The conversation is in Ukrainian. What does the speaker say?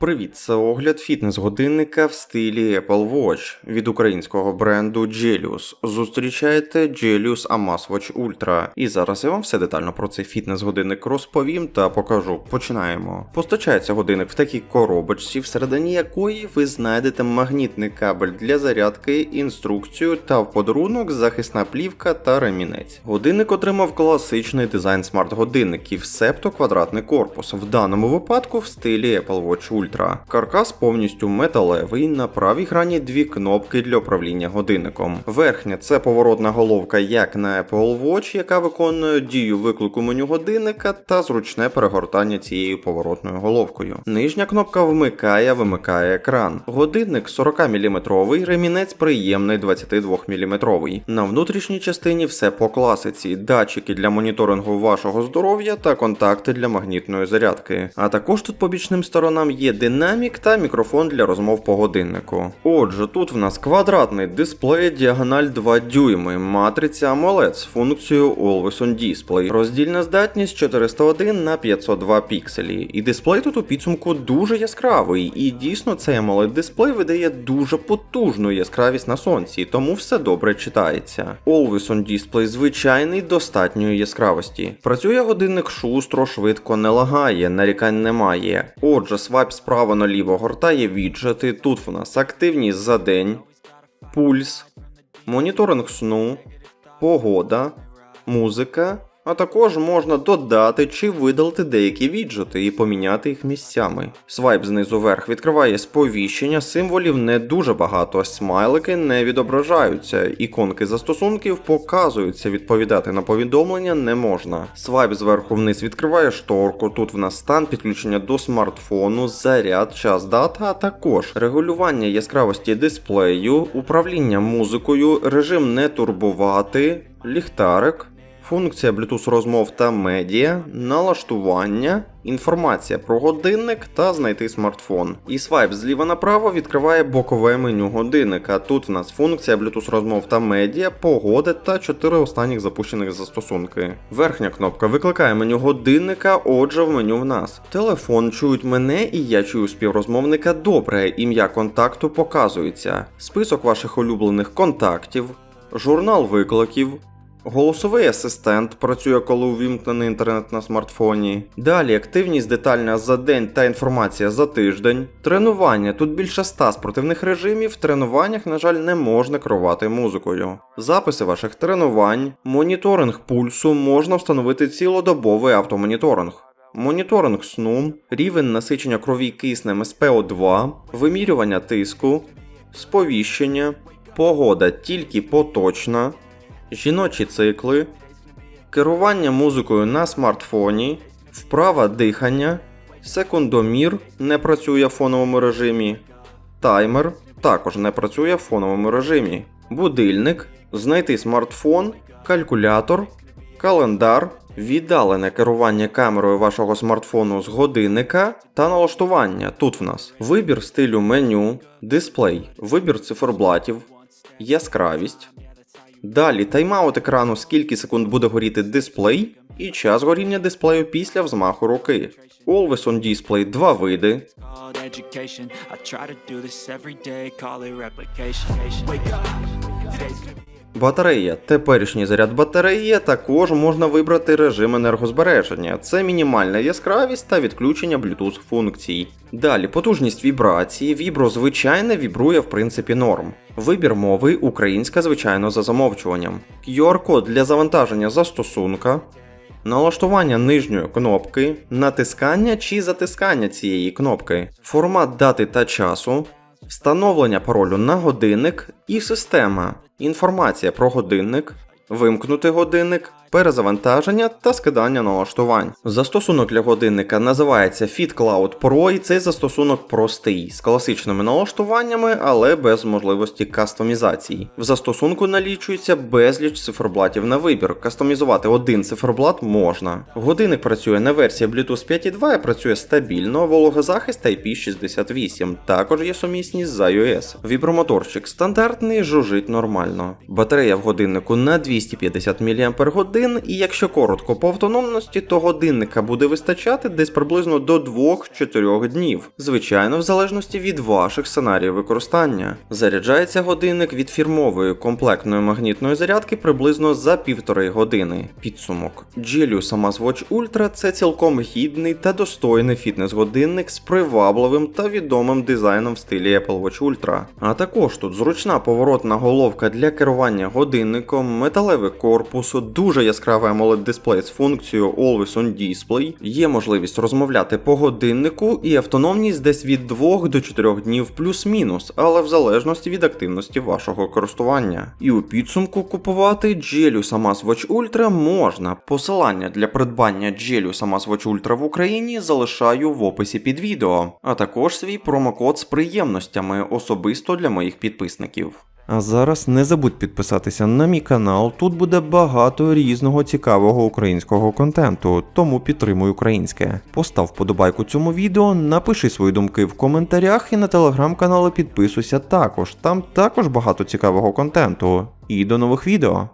Привіт, це огляд фітнес-годинника в стилі Apple Watch від українського бренду Gelius. Зустрічаєте Gelius Amas Watch Ultra. І зараз я вам все детально про цей фітнес-годинник розповім та покажу. Починаємо. Постачається годинник в такій коробочці, всередині якої ви знайдете магнітний кабель для зарядки, інструкцію та в подарунок захисна плівка та ремінець. Годинник отримав класичний дизайн смарт-годинників, септо квадратний корпус, в даному випадку в стилі Apple Watch Ultra. Каркас повністю металевий, на правій грані дві кнопки для управління годинником. Верхня це поворотна головка, як на Apple Watch, яка виконує дію виклику меню годинника та зручне перегортання цією поворотною головкою. Нижня кнопка вмикає, вимикає екран. Годинник 40-мм, ремінець приємний 22-мм. На внутрішній частині все по класиці: датчики для моніторингу вашого здоров'я та контакти для магнітної зарядки. А також тут по бічним сторонам є динамік та мікрофон для розмов по годиннику. Отже, тут в нас квадратний дисплей, діагональ 2 дюйми, матриця AMOLED з функцією Always On Display, роздільна здатність 401 на 502 пікселі. І дисплей тут у підсумку дуже яскравий, і дійсно цей AMOLED дисплей видає дуже потужну яскравість на сонці, тому все добре читається. Always On Display звичайний достатньої яскравості. Працює годинник шустро, швидко не лагає, нарікань немає. Отже, свайп справа наліво гортає віджити. Тут в нас активність за день, пульс, моніторинг сну, погода, музика. А також можна додати чи видалити деякі віджити і поміняти їх місцями. Свайп знизу вверх відкриває сповіщення, символів не дуже багато, смайлики не відображаються, іконки застосунків показуються, відповідати на повідомлення не можна. Свайп зверху вниз відкриває шторку, тут в нас стан підключення до смартфону, заряд, час дата, а також регулювання яскравості дисплею, управління музикою, режим не турбувати, ліхтарик. Функція Bluetooth розмов та медіа, налаштування, інформація про годинник та знайти смартфон. І свайп зліва направо відкриває бокове меню годинника. Тут в нас функція Bluetooth розмов та медіа, погоди та 4 останніх запущених застосунки. Верхня кнопка викликає меню годинника, отже, в меню в нас. Телефон чують мене і я чую співрозмовника добре. Ім'я контакту показується. Список ваших улюблених контактів, журнал викликів. Голосовий асистент працює, коли увімкнений інтернет на смартфоні. Далі активність детальна за день та інформація за тиждень. Тренування. Тут більше 100 спортивних режимів. В тренуваннях, на жаль, не можна керувати музикою. Записи ваших тренувань, моніторинг пульсу можна встановити цілодобовий автомоніторинг. Моніторинг сну, рівень насичення крові киснем СПО2, вимірювання тиску, сповіщення, погода тільки поточна, жіночі цикли, керування музикою на смартфоні, вправа дихання, секундомір не працює в фоновому режимі, таймер також не працює в фоновому режимі, будильник, знайти смартфон, калькулятор, календар, віддалене керування камерою вашого смартфону з годинника та налаштування. Тут в нас вибір стилю меню, дисплей, вибір циферблатів, яскравість. Далі тайм-аут екрану, скільки секунд буде горіти дисплей, і час горіння дисплею після взмаху руки. Always on Display два види. Батарея. Теперішній заряд батареї також можна вибрати режим енергозбереження. Це мінімальна яскравість та відключення Bluetooth функцій. Далі потужність вібрації. Вібро звичайне вібрує в принципі норм. Вибір мови українська, звичайно, за замовчуванням. QR-код для завантаження застосунка. Налаштування нижньої кнопки, натискання чи затискання цієї кнопки, формат дати та часу, встановлення паролю на годинник і система, інформація про годинник, вимкнути годинник, перезавантаження та скидання налаштувань. Застосунок для годинника називається FitCloud Pro і цей застосунок простий, з класичними налаштуваннями, але без можливості кастомізації. В застосунку налічується безліч циферблатів на вибір. Кастомізувати один циферблат можна. Годинник працює на версії Bluetooth 5.2 і працює стабільно, вологозахист IP68. Також є сумісність з iOS. Вібромоторчик стандартний, жужить нормально. Батарея в годиннику на 250 мАч годин, і якщо коротко по автономності, то годинника буде вистачати десь приблизно до 2-4 днів, звичайно, в залежності від ваших сценаріїв використання. Заряджається годинник від фірмової комплектної магнітної зарядки приблизно за півтори години. Підсумок Gelius Amazwatch Ultra – це цілком гідний та достойний фітнес-годинник з привабливим та відомим дизайном в стилі Apple Watch Ultra. А також тут зручна поворотна головка для керування годинником, металевий корпус, дуже яскравий amoled дисплей з функцією Always On Display, є можливість розмовляти по годиннику і автономність десь від 2 до 4 днів плюс-мінус, але в залежності від активності вашого користування. І у підсумку купувати Gelius Amazwatch Ultra можна. Посилання для придбання Gelius Amazwatch Ultra в Україні залишаю в описі під відео, а також свій промокод з приємностями особисто для моїх підписників. А зараз не забудь підписатися на мій канал. Тут буде багато різного цікавого українського контенту, тому підтримуй українське. Постав вподобайку цьому відео, напиши свої думки в коментарях і на телеграм-канали підписуйся також. Там також багато цікавого контенту. І до нових відео.